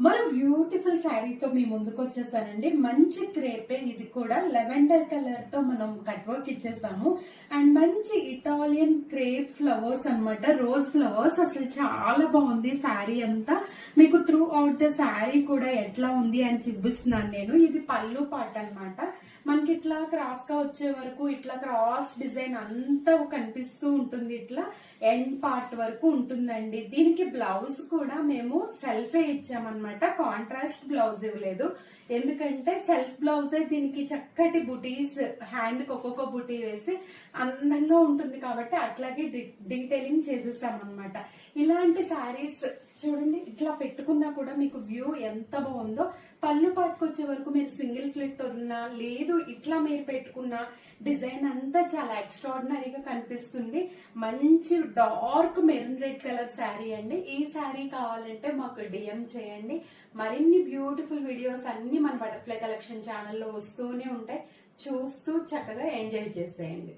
మరో బ్యూటిఫుల్ శారీతో మీ ముందుకు వచ్చేసానండి. మంచి క్రేపే. ఇది కూడా లెవెండర్ కలర్తో మనం కట్ వర్క్ ఇచ్చేసాము. అండ్ మంచి ఇటాలియన్ క్రేప్ ఫ్లవర్స్ అన్నమాట. Rose flowers. అసలు చాలా బాగుంది శారీ అంతా. మీకు త్రూ అవుట్ ద శారీ కూడా ఎట్లా ఉంది అని చూపిస్తున్నాను నేను. ఇది పళ్ళు పాట అనమాట మనకి ఇట్లా క్రాస్గా వచ్చే వరకు ఇట్లా క్రాస్ డిజైన్ అంతా కనిపిస్తూ ఉంటుంది. ఇట్లా ఎండ్ పార్ట్ వరకు ఉంటుందండి. దీనికి బ్లౌజ్ కూడా మేము సెల్ఫే ఇచ్చామన్నమాట. కాంట్రాస్ట్ బ్లౌజ్ ఇవ్వలేదు. ఎందుకంటే సెల్ఫ్ బ్లౌజే దీనికి చక్కటి బుటీస్ హ్యాండ్కి ఒక్కొక్క బుటీ వేసి అందంగా ఉంటుంది కాబట్టి అట్లాగే డీటెయిలింగ్ చేసేసామన్నమాట. ఇలాంటి శారీస్ చూడండి ఇట్లా పెట్టుకున్నా కూడా మీకు వ్యూ ఎంత బాగుందో. పళ్ళు పాటుకొచ్చే వరకు మీరు సింగిల్ ఫ్లిట్ ఉన్నా లేదు ఇట్లా మీరు పెట్టుకున్న డిజైన్ అంతా చాలా ఎక్స్ట్రాడినరీగా కనిపిస్తుంది. మంచి dark maroon red colour sari అండి. ఈ శారీ కావాలంటే మాకు డిఎం చేయండి. మరిన్ని బ్యూటిఫుల్ వీడియోస్ అన్ని మన బటర్ఫ్లై కలెక్షన్ ఛానల్లో వస్తూనే ఉంటాయి. చూస్తూ చక్కగా ఎంజాయ్ చేసేయండి.